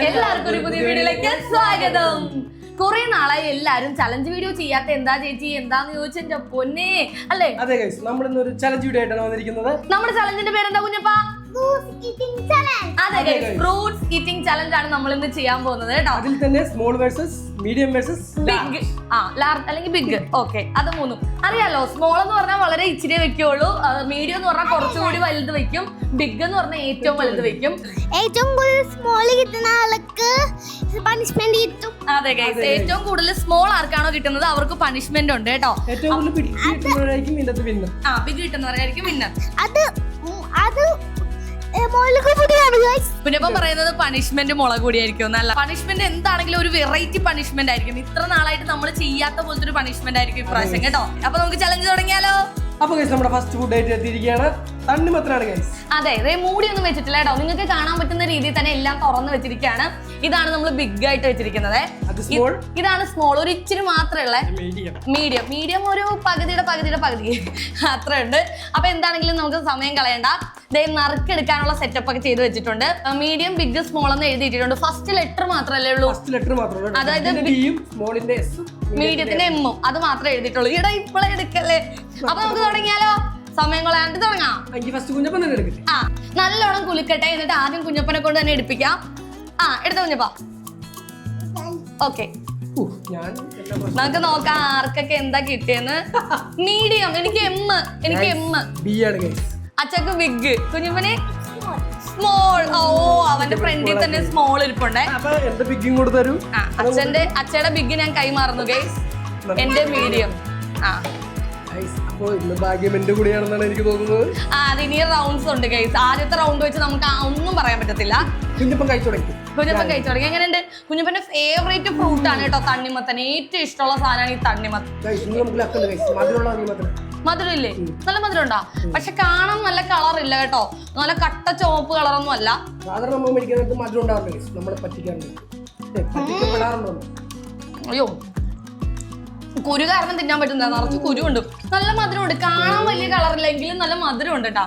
എല്ലാവർക്കും ഒരു പുതിയ വീഡിയോയിലേക്ക് സ്വാഗതം. കുറെ നാളായി എല്ലാരും ചലഞ്ച് വീഡിയോ ചെയ്യാത്ത എന്താ ചേച്ചി? എന്താന്ന് ചോദിച്ചെന്റെ പൊന്നെ. അല്ലേ? അതെ ഗൈസ് നമ്മൾ ഇന്ന് ഒരു ചലഞ്ച് വീഡിയോ ആയിട്ടാണ് വന്നിരിക്കുന്നത്. നമ്മുടെ ചലഞ്ചിന്റെ പേരെന്താ കുഞ്ഞപ്പാ? അതെ ഫ്രൂട്ട്സ് ഈറ്റിംഗ് ചലഞ്ച് ആണ് നമ്മൾ ഇന്ന് ചെയ്യാൻ പോകുന്നത് കേട്ടോ. അതിൽ തന്നെ small versus medium versus big ആ ലാർജ് അല്ലെങ്കിൽ ബിഗ് ഓക്കെ അത് മൂന്നും. അറിയാലോ സ്മോൾ എന്ന് പറഞ്ഞാൽ വളരെ ഇച്ചിരി വെക്കുള്ളൂ. മീഡിയം എന്ന് പറഞ്ഞാൽ കുറച്ചുകൂടി വലുത് വെക്കും. ബിഗ് എന്ന് പറഞ്ഞാൽ ഏറ്റവും വലുത് വെക്കും. ഏറ്റവും കൂടുതൽ സ്മോൾ കിട്ടുന്ന ആൾക്ക് പണിഷ്മെന്റ് കിട്ടും. അതെ ഗൈസ് ഏറ്റവും കൂടുതൽ സ്മോൾ ആർക്കാണോ കിട്ടുന്നത് അവർക്ക് പണിഷ്മെന്റ് ഉണ്ട് കേട്ടോ. ഏറ്റവും കൂടുതൽ വിന്നർ ആ ബിഗ് കിട്ടുന്നവരായിരിക്കും വിന്നർ അത് അത് ഏ, മുളക് പൊടിയാണ് guys. പിന്നെ പറയുന്നത് പണിഷ്മെന്റ് മുളക് കൂടിയായിരിക്കും എന്നല്ല. പണിഷ്മെന്റ് എന്താണെങ്കിലും ഒരു വെറൈറ്റി പണിഷ്മെന്റ് ആയിരിക്കും. ഇത്ര നാളായിട്ട് നമ്മൾ ചെയ്യാത്ത പോലത്തെ ഒരു പണിഷ്മെന്റ് ആയിരിക്കും ഇപ്രാവശ്യം കേട്ടോ? അപ്പൊ നമുക്ക് ചലഞ്ച് തുടങ്ങിയാലോ? അപ്പൊ ഗൈസ് നമ്മുടെ ഫസ്റ്റ് ഫുഡ് ആയിട്ട് എത്തിയിരിക്കുകയാണ്. തണ്ണിമത്തനാണ് ഗൈസ് അതെ ഇതേ മൂടി ഒന്നും വെച്ചിട്ടില്ല കേട്ടോ. നിങ്ങൾക്ക് കാണാൻ പറ്റുന്ന രീതിയിൽ തന്നെ എല്ലാം തുറന്ന് വെച്ചിരിക്കുകയാണ്. ഇതാണ് നമ്മൾ ബിഗ് ആയിട്ട് വെച്ചിരിക്കുന്നത്. ഇതാണ് സ്മോൾ ഒരു ഇച്ചിരി മാത്രമേ ഉള്ളേ. മീഡിയം മീഡിയം ഒരു പകുതിയുടെ പകുതിയുടെ പകുതി. അത്ര ഉണ്ട് അപ്പൊ എന്താണെങ്കിലും നമുക്ക് സമയം കളയണ്ട. ദേ നറുക്കെടുക്കാനുള്ള സെറ്റപ്പ് ഒക്കെ ചെയ്ത് വെച്ചിട്ടുണ്ട്. മീഡിയം ബിഗ് സ്മോൾ എന്ന് എഴുതിയിട്ടുണ്ട് ഫസ്റ്റ് ലെറ്റർ മാത്രമല്ലേ ഉള്ളൂ? ഫസ്റ്റ് ലെറ്റർ മാത്രമേ അതായത് എസും എമ്മും അത് മാത്രമേ എഴുതിയിട്ടുള്ളൂ. ഇടാ ഇപ്പോഴേ എടുക്കല്ലേ? അപ്പൊ നമുക്ക് തുടങ്ങിയാലോ? സമയം കളയാണ്ട് തുടങ്ങാം. ആ നല്ലോണം കുലുക്കട്ടെ. എന്നിട്ട് ആദ്യം കുഞ്ഞപ്പനെ കൊണ്ട് തന്നെ എടുപ്പിക്കാം. ആ എടുത്ത കുഞ്ഞപ്പ? ഓക്കെ. നമുക്ക് നോക്കാം ആർക്കൊക്കെ എന്താ കിട്ടിയെന്ന്. മീഡിയം എനിക്ക് എം എനിക്ക് എം ബി ആണ് കുഞ്ഞുമ്മനെ അച്ചക്ക് ബിഗ് കുഞ്ഞുമനെ സ്മോൾ ഓ അവന്റെ ഫ്രണ്ടിൽ തന്നെ സ്മോൾ ഇരിപ്പുണ്ടേ. എന്റെ പിക്കും കൂടെ തരൂ അച്ഛന്റെ അച്ഛയുടെ ബിഗ് ഞാൻ കൈമാറുന്നു ഗൈസ് എന്റെ മീഡിയം ആ. എന്റെ എനിക്ക് തോന്നുന്നത്. ആ അതിനി റൗണ്ട്സ് ഉണ്ട് ഗൈസ് ആദ്യത്തെ റൗണ്ട് വെച്ച് നമുക്ക് ഒന്നും പറയാൻ പറ്റത്തില്ല. കുഞ്ഞപ്പം കഴിച്ചു തുടങ്ങി. കുഞ്ഞപ്പം കഴിച്ചു തുടങ്ങി. എങ്ങനെയുണ്ട്? കുഞ്ഞപ്പന്റെ ഫേവറേറ്റ് ഫ്രൂട്ട് ആണ് കേട്ടോ തണ്ണിമത്തൻ. ഏറ്റവും ഇഷ്ടമുള്ള സാധനമാണ് ഈ തണ്ണിമത്തൻ. മധുരം ഇല്ലേ നല്ല മധുരം ഉണ്ടാ പക്ഷെ കാണാൻ നല്ല കളർ ഇല്ല കേട്ടോ. നല്ല കട്ട ചുവപ്പ് കളറൊന്നും അല്ല. മധുരം അയ്യോ. കുരു കാരണം തിന്നാൻ പറ്റുന്ന നിറച്ച് കുരുണ്ട് നല്ല മധുരമുണ്ട്. കാണാൻ വലിയ കളറില്ലെങ്കിലും നല്ല മധുരമുണ്ട് കേട്ടാ.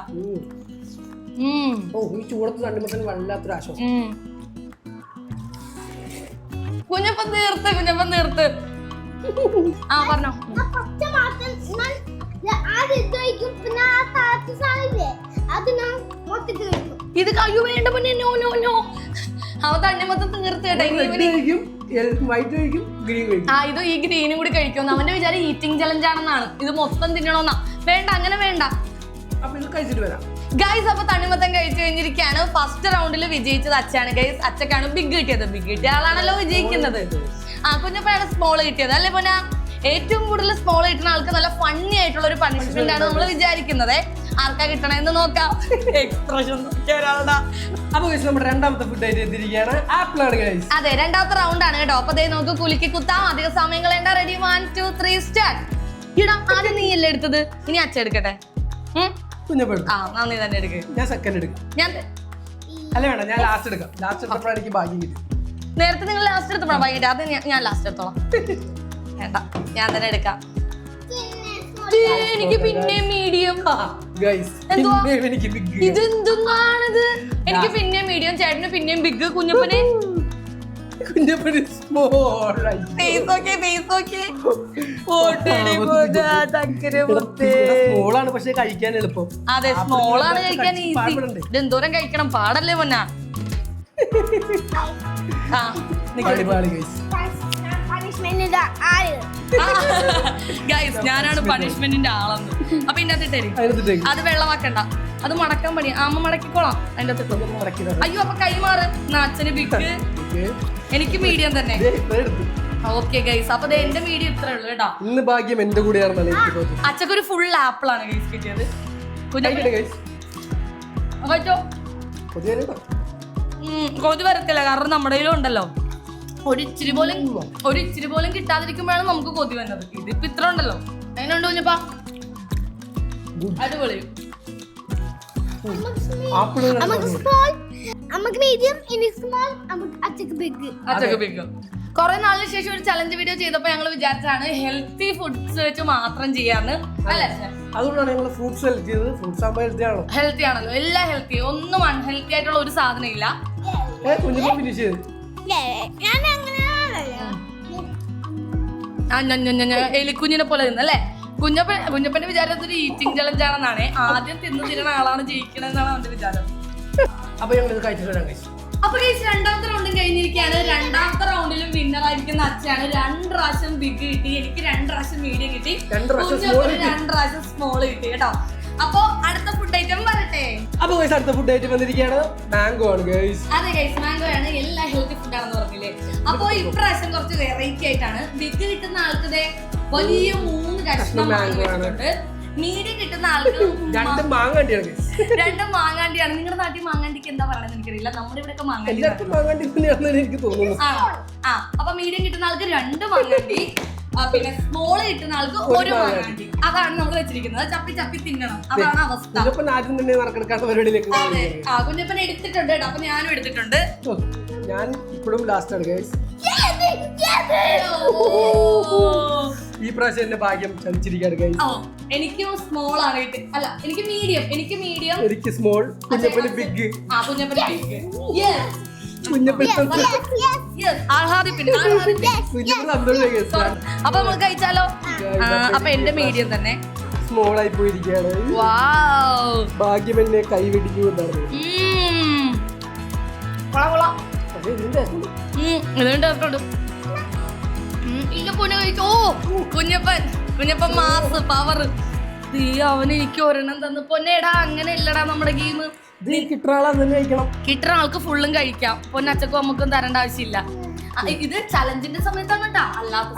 കുഞ്ഞപ്പം തീർത്ത് കുഞ്ഞപ്പം തീർത്ത്. ആ പറഞ്ഞോ. ഇത് കയ്യോ വേണ്ട പിന്നെ. No no no. തീർത്ത് ആ ഇത് ഈ ഗ്രീനും കൂടി കഴിക്കുമെന്ന്. അവന്റെ വിചാരം ഈറ്റിംഗ് ചലഞ്ച് ആണെന്നാണ്. ഇത് മൊത്തം തിന്നണമെന്നാ വേണ്ട അങ്ങനെ വേണ്ട. ഗൈസ് അപ്പൊ തണ്ണിമത്തം കഴിച്ചു കഴിഞ്ഞിരിക്കുകയാണ്. ഫസ്റ്റ് റൗണ്ടിൽ വിജയിച്ചത് അച്ഛാണ് ഗൈസ് അച്ഛക്കാണ് ബിഗ് കിട്ടിയത്. ബിഗ് കിട്ടിയ ആളാണല്ലോ വിജയിക്കുന്നത്. ആ കുഞ്ഞപ്പോഴാണ് സ്മോൾ കിട്ടിയത്. അല്ലേ പൊന്ന? ഏറ്റവും കൂടുതൽ സ്മോൾ കിട്ടുന്ന ആൾക്ക് നല്ല ഫണ്ണി ആയിട്ടുള്ള ഒരു പണിഷ്മെന്റ് ആണ് നമ്മൾ വിചാരിക്കുന്നത്. ആർക്കാ കിട്ടണമെന്ന് നോക്കാം. എക്സ്പ്രഷൻ അപ്പൊ നമ്മുടെ രണ്ടാമത്തെ ഫുഡ് എത്തിയിരിക്കുകയാണ്. ഗൈസ് അതെ രണ്ടാമത്തെ റൗണ്ട് ആണ് കേട്ടോ. അപ്പൊ ദേ നമുക്ക് കുലുക്കി കുത്താം. അധിക സമയങ്ങൾ ready one two three start ഇടാം ആദ്യം നീ അല്ലേ എടുത്തത്? ഇനി അച്ഛൻ എടുക്കട്ടെ. ആ നന്ദി തന്നെ എടുക്ക്. ഞാൻ സെക്കൻഡ് എടുക്കും. ഞാൻ അല്ല വേണ്ട ഞാൻ ലാസ്റ്റ് എടുക്കാം. ലാസ്റ്റ് എടുത്തപ്പോഴാണ് എനിക്ക് ഭാഗ്യം കിട്ടി നേരത്തെ നിങ്ങൾ ലാസ്റ്റ് എടുത്തപ്പോഴാണ് വൈകിട്ട് അത് ഞാൻ ലാസ്റ്റ് എടുത്തോളാം. വേണ്ട. ഞാൻ തന്നെ എടുക്കാം. എനിക്ക് പിന്നെ മീഡിയം എന്തുവാ? പിന്നെ എനിക്ക് ബിഗ് ഇതെന്തുന്നാണിത്? എനിക്ക് പിന്നെ മീഡിയം ചേട്ടന് പിന്നെയും ബിഗ് കുഞ്ഞപ്പനെ. കുഞ്ഞപ്പന് സ്മോൾ ആണ് പക്ഷെ കഴിക്കാൻ എളുപ്പം. അതെ സ്മോൾ ആണ് കഴിക്കാൻ ഈസി? ഇതെന്തോരം കഴിക്കണം പാടല്ലേ പൊന്ന. ആ. പണിഷ്മെന്റ് ആര് ഗൈസ് ഞാനാണ് പണിഷ്മെന്റിന്റെ ആളെന്ന്. അപ്പൊ ഇതിന്റെ അകത്ത് ഇട്ടേര് അത് വെള്ളമാക്കണ്ട അത് മടക്കാൻ പണി. അമ്മ മടക്കിക്കോളാം. അതിന്റെ അകത്ത് ഇട്ടോ. അയ്യോ അപ്പൊ കൈമാറ് നാച്ചന് ബിഗ് എനിക്ക് മീഡിയം തന്നെ. ഓക്കെ ഗൈസ് അപ്പൊ ദേ എന്റെ മീഡിയം ഇത്രേ ഉള്ളൂ കേട്ടോ. ഇന്ന് ഭാഗ്യം എന്റെ കൂടെയാണ് അച്ഛക്ക് ഒരു ഫുൾ ആപ്പിൾ ആണ് ഗൈസ് കിട്ടിയത്. പറ്റോ കൊതി വരത്തില്ല. കാരണം നമ്മുടെ കയ്യിലും ഉണ്ടല്ലോ. ഒരു ഇച്ചിരി പോലും ഒരു ഇച്ചിരി പോലും കിട്ടാതിരിക്കുമ്പോഴാണ് നമുക്ക് കൊതി വന്നത്. ഇതിപ്പോ ഇത്ര ഉണ്ടല്ലോ. അതിനുണ്ട് കുഞ്ഞപ്പാ? അടിപൊളി. കൊറേ നമുക്ക് സ്മോൾ നമുക്ക് മീഡിയം ഇനി സ്മോൾ നമുക്ക് അച്ഛക്ക് ബിഗ് അച്ഛക്ക് പിക്കും കുറെ നാളിന് ശേഷം ഒരു ചലഞ്ച് വീഡിയോ ചെയ്തപ്പോ ഞങ്ങൾ വിചാരിച്ചാണ് ഹെൽത്തി ഫുഡ്സ് വെച്ച് മാത്രം ചെയ്യാന്ന്. അല്ലേ? അതുകൊണ്ടാണ് ഞങ്ങൾ ഫ്രൂട്ട്സ് സെലക്ട് ചെയ്തത്. ഫ്രൂട്ട്സ് ആകുമ്പോൾ ഹെൽത്തി ആണല്ലോ. ഹെൽത്തി ആണല്ലോ. എല്ലാം ഹെൽത്തി ഒന്നും അൺഹെൽത്തി ആയിട്ടുള്ള ഒരു സാധനം ഇല്ല ഫിനിഷ് ചെയ്ത്. ഞാൻ എലിക്കുഞ്ഞിനെ പോലെ തിന്നല്ലേ കുഞ്ഞപ്പൻ കുഞ്ഞപ്പന്റെ വിചാരം ഒരു ഈറ്റിംഗ് ചലഞ്ച് ആണെന്നാണ്. ആദ്യം തിന്നു തിരുന്ന ആളാണ് ജയിക്കണെന്നാണ് അവന്റെ വിചാരം. അപ്പൊ ഞങ്ങൾ ഇത്. അപ്പൊ ഗൈസ് രണ്ടാമത്തെ റൗണ്ടും കഴിഞ്ഞിരിക്കുകയാണ്. രണ്ടാമത്തെ റൗണ്ടിലും വിന്നർ ആയിരിക്കുന്ന അച്ഛയാണ് രണ്ട് പ്രാവശ്യം ബിഗ് കിട്ടി. എനിക്ക് രണ്ട് പ്രാവശ്യം മീഡിയം കിട്ടി. രണ്ട് പ്രാവശ്യം സ്മോൾ കിട്ടി. സ്മോൾ കിട്ടി കേട്ടോ? അപ്പൊ അടുത്ത ഫുഡ് ഐറ്റം അപ്പൊ ഗൈസ് അടുത്ത ഫുഡ് ആയിട്ട് വന്നിരിക്കുകയാണ്. മാംഗോ ആണ് ഗൈസ് അതെ ഗൈസ് മാംഗോ ആണ്. എല്ലാ ഹെൽത്തി ഫുഡ് ആണെന്ന് പറഞ്ഞില്ലേ? അപ്പൊ ഇപ്രാവശ്യം കുറച്ച് വെറൈറ്റി ആയിട്ടാണ്. ബിഗ് കിട്ടുന്ന ആൾക്കത് വലിയ മൂന്ന് കഷ്ണം മാംഗോ. വാങ്ങിയിട്ടുണ്ട് മീഡിയം കിട്ടുന്ന ആൾക്ക് രണ്ട് മാങ്ങാണ്ടിയാണ് രണ്ടും മാങ്ങാണ്ടിയാണ്. നിങ്ങളുടെ നാട്ടിൽ മാങ്ങാണ്ടിക്ക് എന്താ പറയുന്നത് എനിക്കറിയില്ല. നമ്മുടെ ഇവിടെയൊക്കെ മാങ്ങാണ്ടി മാങ്ങാണ്ടി എനിക്ക് തോന്നുന്നു. ആ അപ്പൊ മീഡിയം കിട്ടുന്ന ആൾക്ക് രണ്ട് മാങ്ങാണ്ടി. പിന്നെ സ്മോൾ കിട്ടുന്ന ആൾക്ക് ഒരു മാങ്ങാണ്ടി അതാണ് നമ്മൾ വെച്ചിരിക്കുന്നത്. ചപ്പി ചപ്പി തിന്നണം. അതാണ് അവസ്ഥ. അതെ. ആ കുഞ്ഞപ്പൻ എടുത്തിട്ടുണ്ട് കേട്ടോ. അപ്പൊ ഞാനും എടുത്തിട്ടുണ്ട്. ഞാൻ ഇപ്പോഴും ലാസ്റ്റ് ആണ് ഈ പ്രാവശ്യം എന്റെ ഭാഗ്യം ചതിച്ചിരിക്കുകയാണ് ഗൈസ് എനിക്കും സ്മോൾ ആണ് അല്ല എനിക്ക് മീഡിയം എനിക്ക് മീഡിയം എനിക്ക് സ്മോൾ കുഞ്ഞപ്പന് ബിഗ് ആ കുഞ്ഞപ്പൻ ബിഗ് ആഹ്ലാദിപ്പിന് അപ്പൊ നമുക്ക് കഴിച്ചാലോ? അപ്പൊ എന്റെ മീഡിയം തന്നെ. സ്മോൾ ആയി പോയിരിക്കുകയാണ്. ഭാഗ്യം എന്നെ കൈവെടിക്കൂ എന്നാണ്. ഉം. കൊള്ളാം കൊള്ളാം അതെ ഇതിന്റെ ഉം, ഇതുകൊണ്ട് കേട്ടോണ്ട്. ഉം, ഇല്ല പൊന്നു കഴിച്ചോ. Kunjappan Kunjappan mass power. തീ എനിക്ക് ഒരെണ്ണം തന്നു. പൊന്നേടാ അങ്ങനെ ഇല്ലടാ നമ്മുടെ ഗെയിം. ഇത് കഴിക്കണം. കിട്ടുന്ന ആൾക്ക് ഫുള്ളും കഴിക്കാം. പൊന്നച്ചക്കും നമുക്കും തരേണ്ട ആവശ്യമില്ല. ഇത് ചലഞ്ചിന്റെ സമയത്താണ് കേട്ടാ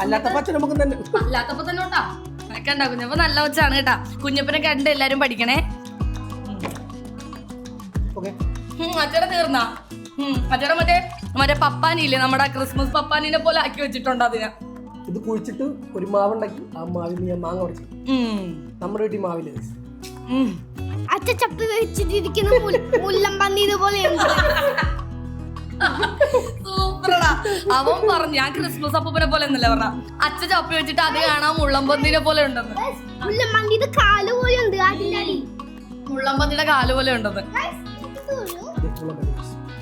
അല്ലാത്തപ്പോ നമുക്ക് തന്നെ. അല്ലാത്തപ്പോ തന്നെ കേട്ടാ കണ്ട കുഞ്ഞപ്പൻ നല്ല വെച്ചാണ് കേട്ടാ കുഞ്ഞപ്പനെ കണ്ട് എല്ലാരും പഠിക്കണേ. അച്ചടെ തീർന്നാ. അച്ചടെ മറ്റേ മറ്റേ പപ്പാനില്ലേ നമ്മുടെ ക്രിസ്മസ് പപ്പാനിനെ പോലെ ആക്കി വെച്ചിട്ടുണ്ട് അതിനെ. ഇത് കുഴിച്ചിട്ട് ഒരു മാവുണ്ടാക്കി ആ മാവിൽ ഞാൻ മാങ്ങ ഉടച്ചു നമ്മുടെ വീട്ടിൽ മാവില്ല? Guys. ഉം. അച്ഛ ചപ്പി വെച്ചിട്ടിരിക്കുന്ന മുല്ലം പന്നീത് പോലെയുണ്ട് സൂപ്പറടാ അവൻ പറഞ്ഞു ഞാൻ ക്രിസ്മസ് അപ്പൂപ്പനെ പോലെ എന്നല്ലേ പറഞ്ഞ അച്ഛ ചപ്പി വെച്ചിട്ട് അത് കാണാൻ മുള്ളമ്പന്തിനെ പോലെ ഉണ്ടെന്ന് മുല്ലം പന്നീത് കാൽ പോലെയുണ്ട് അതിന്റെ അടി മുള്ളമ്പന്തിയുടെ കാൽ പോലെ ഉണ്ടെന്ന്.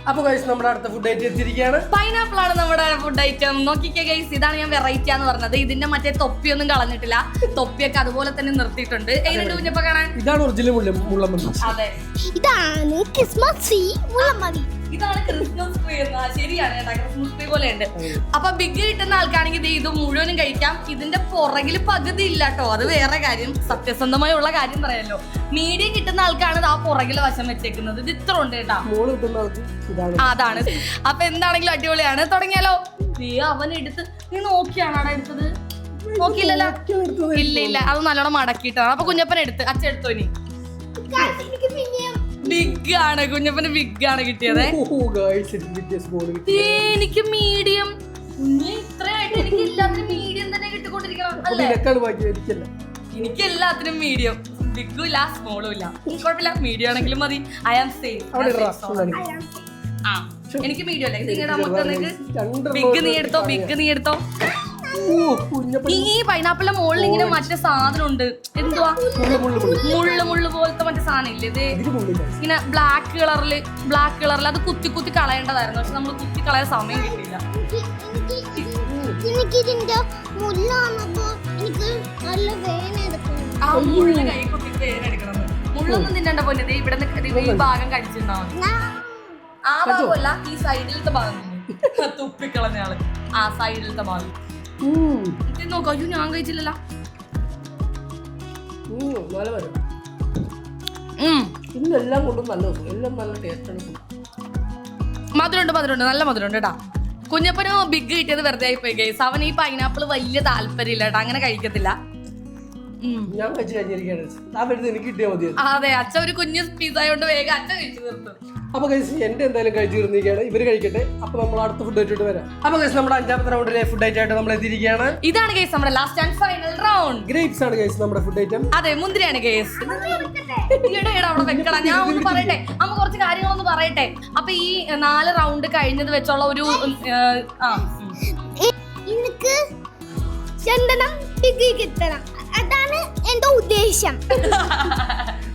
അപ്പൊ ഗൈസ് നമ്മുടെ അടുത്ത ഫുഡ് ഐറ്റം എത്തിയിരിക്കുകയാണ്. പൈനാപ്പിൾ ആണ് നമ്മുടെ ഫുഡ് ഐറ്റം നോക്കിക്കേ ഗൈസ് ഇതാണ് ഞാൻ വെറൈറ്റി ആന്ന് പറഞ്ഞത്. ഇതിന്റെ മറ്റേ തൊപ്പിയൊന്നും കളഞ്ഞിട്ടില്ല. തൊപ്പിയൊക്കെ അതുപോലെ തന്നെ നിർത്തിയിട്ടുണ്ട്. എങ്ങനെയുണ്ട് കുഞ്ഞപ്പ കാണാൻ? ഇതാണ് ഒറിജിനൽ മുള്ള മുള്ളമ്മ അതെ. ഇതാണ് ക്രിസ്മസ് മതി ഇതാണ് ക്രിസ്മസ് ട്രീ എന്ന്. ശരിയാണ് കേട്ടോ. ക്രിസ്മസ് ട്രീ പോലെ ഉണ്ട്. അപ്പൊ ബിഗ് കിട്ടുന്ന ആൾക്കാണെങ്കിൽ ദേ ഇത് മുഴുവനും കഴിക്കാം. ഇതിന്റെ പുറകിൽ പകുതി ഇല്ല കേട്ടോ. അത് വേറെ കാര്യം. സത്യസന്ധമായി ഉള്ള കാര്യം പറയാലോ. മീഡിയം കിട്ടുന്ന ആൾക്കാണ് ഇത് ആ പുറകിലെ വശം വെച്ചേക്കുന്നത്. ഇത് ഇത്ര ഉണ്ട് കേട്ടാ. അതാണ്. അപ്പൊ എന്താണെങ്കിലും അടിപൊളിയാണ്. തുടങ്ങിയാലോ? നീ അവൻ എടുത്ത് നീ നോക്കിയാണ് അവിടെ എടുത്തത്? നോക്കിയില്ലല്ലോ? ഇല്ല ഇല്ല. അത് നല്ലോണം മടക്കിയിട്ടാണ്. അപ്പൊ കുഞ്ഞപ്പൻ എടുത്ത്. അച്ഛൻ എടുത്തോ ഇനി? ബിഗ് ആണ് കുഞ്ഞപ്പന് ബിഗ് ആണ് കിട്ടിയത് സ്മോൾ കിട്ടി എനിക്ക് മീഡിയം കുഞ്ഞ് ഇത്രയായിട്ട് എനിക്ക് എല്ലാത്തിനും മീഡിയം തന്നെ കിട്ടിക്കൊണ്ടിരിക്കണം അല്ലേ? എനിക്ക് എല്ലാത്തിനും മീഡിയം ബിഗും ഇല്ല സ്മോളും ഇല്ല. കുഴപ്പമില്ല മീഡിയം ആണെങ്കിലും മതി. ഐ ആം സേഫ് ആ എനിക്ക് മീഡിയം അല്ലേ നിങ്ങളുടെ നമുക്ക് ബിഗ് നീ എടുത്തോ ബിഗ് നീ എടുത്തോ? ഈ പൈനാപ്പിളിന്റെ മുകളിൽ ഇങ്ങനെ മറ്റേ സാധനം ഉണ്ട് എന്തുവാ? മുള്ള് മുള്ളു മുള്ളു മുള്ളു മുള്ളു പോലത്തെ മറ്റേ സാധനം ഇല്ലേ ഇത് ഇങ്ങനെ ബ്ലാക്ക് കളറിൽ ബ്ലാക്ക് കളറിൽ അത് കുത്തി കുത്തി കളയേണ്ടതായിരുന്നു. പക്ഷെ നമ്മൾ കുത്തി കളയാൻ സമയം കിട്ടിയില്ല. എനിക്ക് എനിക്ക് എനിക്ക് നല്ല വേദന എടുക്കുന്നു ആ മുള്ളു കൈ കുത്തി പേരെടുക്കണം മുള്ളൊന്നും തിന്നണ്ട പോലെ ദേ ഇവിടെ നിന്ന് ഈ ഭാഗം കഴിച്ചിട്ടുണ്ടാവും ആ. ഭാഗമല്ല ഈ സൈഡിലത്തെ ഭാഗം. തുപ്പിക്കളഞ്ഞ ആൾ. ആ സൈഡിലത്തെ ഭാഗം. ഇത് നോക്കോ അയ്യോ ഞാൻ കഴിച്ചില്ലല്ലോ. ഉം, നല്ല വരും. ഇന്നെല്ലാം കൊണ്ടും നല്ല എല്ലാം നല്ല ടേസ്റ്റാണ്. മധുരമുണ്ട് മധുരമുണ്ട്. നല്ല മധുരമുണ്ട് കേട്ടാ കുഞ്ഞപ്പന് ബിഗ് കിട്ടിയത് വെറുതെ ആയിപ്പോയി പോയി ഗൈസ് അവൻ ഈ പൈനാപ്പിൾ വലിയ താല്പര്യമില്ല കേട്ടോ അങ്ങനെ കഴിക്കത്തില്ല. ഞാൻ വെച്ച് കഴിഞ്ഞിരിക്കുകയാണ്. ആ വരുന്നത് എനിക്ക് കിട്ടിയാൽ മതിയായിരുന്നു അതെ. അച്ഛൻ ഒരു കുഞ്ഞു പിസ്സ ആയതുകൊണ്ട് വേഗം അച്ഛൻ കഴിച്ചു നിർത്തും അപ്പൊ ഗൈസ് എന്റെ എന്തായാലും കഴിച്ചു തീർന്നിരിക്കുകയാണ് ഇവർ കഴിക്കട്ടെ. അപ്പൊ നമ്മൾ അടുത്ത ഫുഡ് ആയിട്ട് വരാം. അപ്പൊ ഗൈസ് നമ്മുടെ അഞ്ചാമത്തെ റൗണ്ടിലെ ഫുഡ് ആയിട്ട് നമ്മൾ എത്തിയിരിക്കുകയാണ്. ഇതാണ് കേസ് നമ്മുടെ last and final round grapes ആണ് കേസ് നമ്മുടെ ഫുഡ് ഐറ്റം അതെ മുന്തിരിയാണ് കേസ് ഈയിടെ ഈയിടെ അവിടെ വെക്കണം. ഞാൻ ഒന്ന് പറയട്ടെ. അമ്മ കുറച്ച് കാര്യങ്ങളൊന്ന് പറയട്ടെ. അപ്പൊ ഈ നാല് റൗണ്ട് കഴിഞ്ഞത് വെച്ചുള്ള ഒരു ആ. എനിക്ക് ചന്ദനം ഡിഗ്രി കിട്ടണം എന്റെ ഉദ്ദേശം.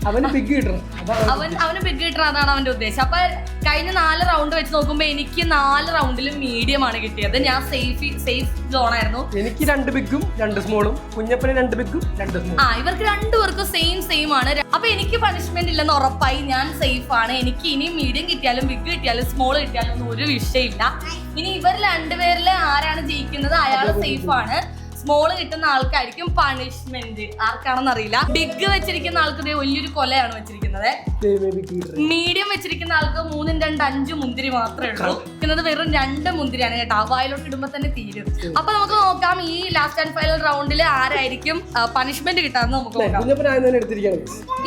അവന് ബിഗ് കിട്ടണം അതാണ് അവൻ അവന് ബിഗ് കിട്ടണം അതാണ് അവന്റെ ഉദ്ദേശം. അപ്പൊ കഴിഞ്ഞ നാല് റൗണ്ട് വെച്ച് നോക്കുമ്പോ എനിക്ക് നാല് റൗണ്ടിലും മീഡിയം ആണ് കിട്ടിയത്. ഞാൻ സേഫ് സേഫ് സോൺ ആയിരുന്നു. എനിക്ക് രണ്ട് ബിഗും രണ്ട് സ്മോളും കുഞ്ഞപ്പന് രണ്ട് ബിഗും രണ്ട് സ്മോളും ആ ഇവർക്ക് രണ്ടുപേർക്കും സെയിം സെയിം ആണ്. അപ്പൊ എനിക്ക് പണിഷ്മെന്റ് ഇല്ലെന്ന് ഉറപ്പായി ഞാൻ സേഫ് ആണ്. എനിക്ക് ഇനി മീഡിയം കിട്ടിയാലും ബിഗ് കിട്ടിയാലും സ്മോൾ കിട്ടിയാലും ഒന്നും ഒരു വിഷയമില്ല. ഇനി ഇവർ രണ്ടുപേരിൽ ആരാണ് ജയിക്കുന്നത്? അയാൾ സേഫ് ആണ്. സ്മോൾ കിട്ടുന്ന ആൾക്കായിരിക്കും പണിഷ്മെന്റ് ആർക്കാണെന്ന് അറിയില്ല. ബിഗ് വെച്ചിരിക്കുന്ന ആൾക്ക് വലിയൊരു കൊലയാണ് വെച്ചിരിക്കുന്നത്. മീഡിയം വെച്ചിരിക്കുന്ന ആൾക്ക് മൂന്നും രണ്ട് അഞ്ച് മുന്തിരി മാത്രമേ ഉള്ളൂ. ഇരിക്കുന്നത് വെറും രണ്ട് മുന്തിരിയാണ് കേട്ടോ. വായിലോട്ട് ഇടുമ്പോ തന്നെ തീരും. അപ്പൊ നമുക്ക് നോക്കാം ഈ ലാസ്റ്റ് ആൻഡ് ഫൈനൽ റൗണ്ടിൽ ആരായിരിക്കും പണിഷ്മെന്റ് കിട്ടാന്ന് നമുക്ക് നോക്കാം.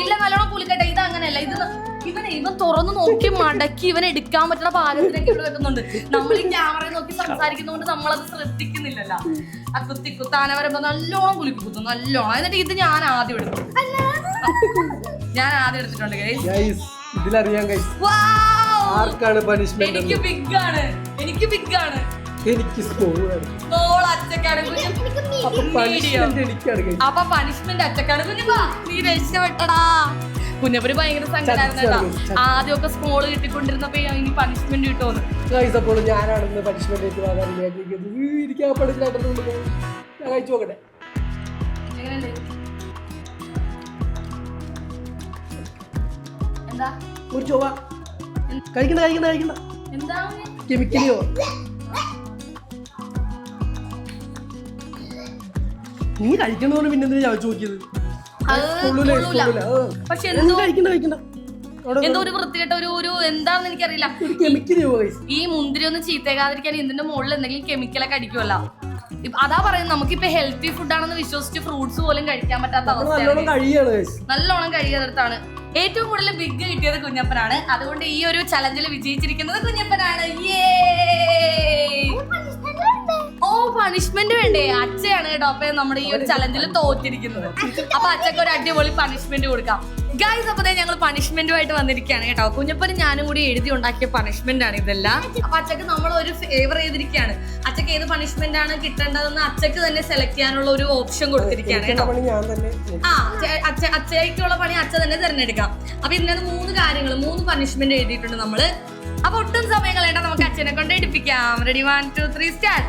ഇല്ല നല്ലോണം പുലിക്കട്ടെ ഇത് അങ്ങനെയല്ല ഇത് ഇവൻ ഇവൻ തുറന്നു നോക്കി മടക്കി ഇവൻ എടുക്കാൻ പറ്റുന്ന പാകത്തിലേക്ക് ഇവിടെ വെക്കുന്നുണ്ട് നമ്മൾ ഈ ക്യാമറ നോക്കി സംസാരിക്കുന്നതുകൊണ്ട് നമ്മളത് ശ്രദ്ധിക്കുന്നില്ലല്ലോ. ആ കുത്തി കുത്താന വരുമ്പോ നല്ലോണം കുലുക്കി കുത്തും നല്ലോണം. എന്നിട്ട് ഇത് ഞാൻ ആദ്യം എടുത്തു. ഞാൻ ആദ്യം എടുത്തിട്ടുണ്ട് ഇതിലറിയാൻ! ആർക്കാണ് പനിഷ്മെന്റ് എനിക്ക് ബിഗ് ആണ്. എനിക്ക് ബിഗ് ആണ്. എനിക്ക് അപ്പൊ പനിഷ്മെന്റ് അച്ചക്കാട് കുഞ്ഞു. നീ രക്ഷപ്പെട്ടടാ. കുഞ്ഞപ്പന് ഭയങ്കര സങ്കടമായിരുന്നു. ആദ്യമൊക്കെ സ്മോൾ കിട്ടിക്കൊണ്ടിരുന്നപ്പോ പണിഷ്മെന്റ് കിട്ടുമെന്ന് അപ്പോൾ ഞാനാണെന്ന് പണിഷ്മെന്റ് ഞാൻ കഴിച്ചു നോക്കട്ടെ. എന്താ? ഒരു ചൊവ്വ. കഴിക്കണ്ട കഴിക്കണ്ട കഴിക്കണ്ട. കെമിക്കലിയോ നീ കഴിക്കണമെന്ന് പിന്നെ എന്തിനാ ചോദിച്ചു പക്ഷെ എന്തോ എന്തോ ഒരു വൃത്തികെട്ട ഒരു ഒരു എന്താണെന്ന് എനിക്കറിയില്ല. ഈ മുന്തിരി ഒന്ന് ചീത്തേക്കാതിരിക്കാൻ ഇതിന്റെ മുകളിൽ എന്തെങ്കിലും കെമിക്കലൊക്കെ അടിക്കുമല്ലോ അതാ പറയുന്നത് നമുക്കിപ്പോ ഹെൽത്തി ഫുഡാണെന്ന് വിശ്വസിച്ച് ഫ്രൂട്ട്സ് പോലും കഴിക്കാൻ പറ്റാത്ത അവസ്ഥയാണ് നല്ലോണം കഴിയാത്തടത്താണ് ഏറ്റവും കൂടുതൽ ബിഗ് കിട്ടിയത് കുഞ്ഞപ്പനാണ്. അതുകൊണ്ട് ഈ ഒരു ചലഞ്ചിൽ വിജയിച്ചിരിക്കുന്നത് കുഞ്ഞപ്പനാണ്. Yay! വേണ്ടേ അച്ഛയാണ് കേട്ടോ അപ്പൊ നമ്മുടെ ഈ ഒരു ചലഞ്ചിൽ തോറ്റിരിക്കുന്നത്. അപ്പൊ അച്ഛക്ക് ഒരു അടിപൊളി പണിഷ്മെന്റ് കൊടുക്കാം. ഗൈസ് അപ്പൊ ഞങ്ങൾ പണിഷ്മെന്റുമായിട്ട് വന്നിരിക്കുകയാണ് കേട്ടോ. കുഞ്ഞപ്പനും ഞാനും കൂടി എഴുതി ഉണ്ടാക്കിയ പണിഷ്മെന്റ് ആണ് ഇതെല്ലാം. അപ്പൊ അച്ഛക്ക് നമ്മൾ ഒരു ഫേവർ ചെയ്തിരിക്കുകയാണ്. അച്ഛക്ക് ഏത് പണിഷ്മെന്റ് ആണ് കിട്ടേണ്ടതെന്ന് അച്ഛക്ക് തന്നെ സെലക്ട് ചെയ്യാനുള്ള ഒരു ഓപ്ഷൻ കൊടുത്തിരിക്കുകയാണ് കേട്ടോ. ആ അച്ഛ അച്ഛയ്ക്കുള്ള പണി അച്ഛ തന്നെ തിരഞ്ഞെടുക്കാം. അപ്പൊ ഇതിനകത്ത് മൂന്ന് കാര്യങ്ങൾ മൂന്ന് പണിഷ്മെന്റ് എഴുതിയിട്ടുണ്ട് നമ്മൾ. അപ്പൊ ഒട്ടും സമയം അച്ഛനെ കൊണ്ട് എടുപ്പിക്കാം ready one two three start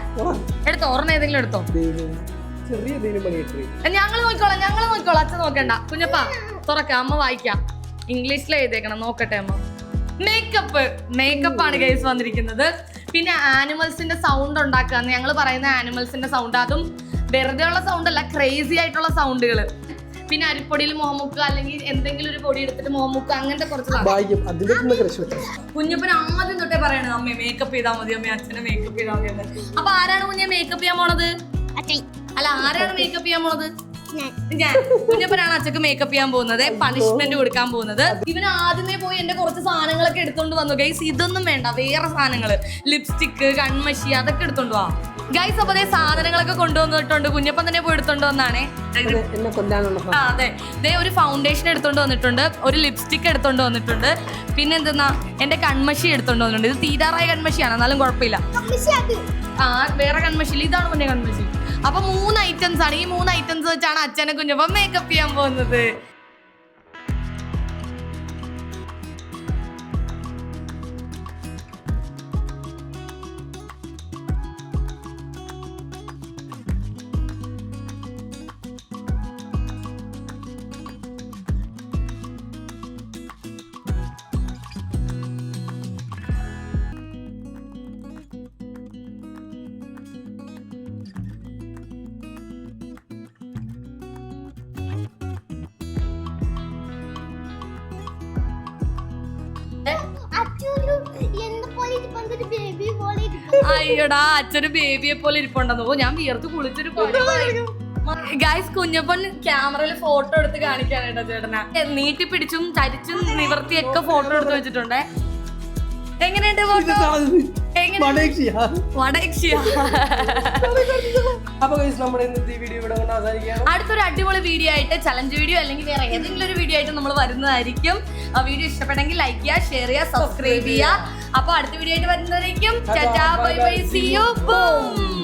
എടുത്തോ? ഓർമ്മ ഏതെങ്കിലും എടുത്തോ? ചെറിയ ഞങ്ങൾ നോക്കിക്കോളാം ഞങ്ങൾ നോക്കിക്കോളാം. അച്ഛൻ നോക്കണ്ട. കുഞ്ഞപ്പ തുറക്കാം. അമ്മ വായിക്കാം. ഇംഗ്ലീഷിൽ എഴുതിയേക്കണം. നോക്കട്ടെ അമ്മ. മേക്കപ്പ് മേക്കപ്പ് ആണ് കേസ് വന്നിരിക്കുന്നത്. പിന്നെ ആനിമൽസിന്റെ സൗണ്ട് ഉണ്ടാക്കുക ഞങ്ങൾ പറയുന്ന ആനിമൽസിന്റെ സൗണ്ട് അതും വെറുതെ ഉള്ള സൗണ്ട് അല്ല ക്രേസി ആയിട്ടുള്ള സൗണ്ടുകൾ പിന്നെ അരിപ്പൊടിയിൽ മുഹമുക്ക് അല്ലെങ്കിൽ എന്തെങ്കിലും ഒരു പൊടി എടുത്തിട്ട് മുഹമുക്ക് അങ്ങനത്തെ കുറച്ച് കുഞ്ഞപ്പൻ ആദ്യം പറയണത്? അമ്മ മേക്കപ്പ് ചെയ്താൽ മതി അമ്മ അച്ഛനെ മേക്കപ്പ് ചെയ്താൽ മതി എന്ന്. അപ്പൊ ആരാണ് കുഞ്ഞെ മേക്കപ്പ് ചെയ്യാൻ പോണത്? അല്ല ആരാണ് മേക്കപ്പ് ചെയ്യാൻ പോണത്? ഞാൻ. കുഞ്ഞപ്പനാണ് അച്ഛക്ക് മേക്കപ്പ് ചെയ്യാൻ പോകുന്നത്. പണിഷ്മെന്റ് കൊടുക്കാൻ പോകുന്നത്. ഇവന് ആദ്യമേ പോയി എന്റെ കുറച്ച് സാധനങ്ങളൊക്കെ എടുത്തോണ്ട് വന്നു. ഗൈസ് ഇതൊന്നും വേണ്ട. വേറെ സാധനങ്ങൾ. ലിപ്സ്റ്റിക് കൺമഷി അതൊക്കെ എടുത്തോണ്ട് വാ. ഗൈസ് അപ്പൊ സാധനങ്ങളൊക്കെ കൊണ്ടുവന്നിട്ടുണ്ട്. കുഞ്ഞപ്പൻ തന്നെ പോയി എടുത്തോണ്ട് വന്നാണേ. ആ അതെ. ദേ ഒരു ഫൗണ്ടേഷൻ എടുത്തോണ്ട് വന്നിട്ടുണ്ട്. ഒരു ലിപ്സ്റ്റിക് എടുത്തോണ്ട് വന്നിട്ടുണ്ട്. പിന്നെ എന്തെന്നാ എന്റെ കൺമഷി എടുത്തോണ്ട് വന്നിട്ടുണ്ട്. ഇത് തീരാറായ കൺമഷിയാണ് എന്നാലും കുഴപ്പമില്ല. ആ വേറെ കൺമഷി ഇതാണ് മുന്നേ കൺമഷി. അപ്പൊ മൂന്ന് ഐറ്റംസ് ആണ്. ഈ മൂന്ന് ഐറ്റംസ് വെച്ചാണ് അച്ഛനെ കുഞ്ഞപ്പം മേക്കപ്പ് ചെയ്യാൻ പോകുന്നത്. അയ്യടാ അച്ഛന് ബേബിയെ പോലെ ഇരിപ്പുണ്ടെന്നോ. ഞാൻ വിയർത്ത് കുളിച്ചൊരു ഗൈസ് കുഞ്ഞപ്പൻ ക്യാമറയിൽ ഫോട്ടോ എടുത്ത് കാണിക്കാണ് കേട്ടോ ചേട്ടനാ. നീട്ടി പിടിച്ചും ചരിച്ചും നിവർത്തിയൊക്കെ ഫോട്ടോ എടുത്ത് വെച്ചിട്ടുണ്ട്. എങ്ങനെയുണ്ട് ഫോട്ടോ അപ്പൊ നമ്മുടെ ഇന്നത്തെ വീഡിയോ ഇവിടെ കൊണ്ട് അവസാനിക്കുകയാണ്. അടുത്തൊരു അടിപൊളി വീഡിയോ ആയിട്ട് ചലഞ്ച് വീഡിയോ അല്ലെങ്കിൽ വേറെ ഏതെങ്കിലും ഒരു വീഡിയോ ആയിട്ട് നമ്മൾ വരുന്നതായിരിക്കും. ആ വീഡിയോ ഇഷ്ടപ്പെട്ടെങ്കിൽ ലൈക്ക് ചെയ്യുക ഷെയർ ചെയ്യുക സബ്സ്ക്രൈബ് ചെയ്യുക. അപ്പൊ അടുത്ത വീഡിയോ ആയിട്ട് വരുന്നതായിരിക്കും bye bye see you boom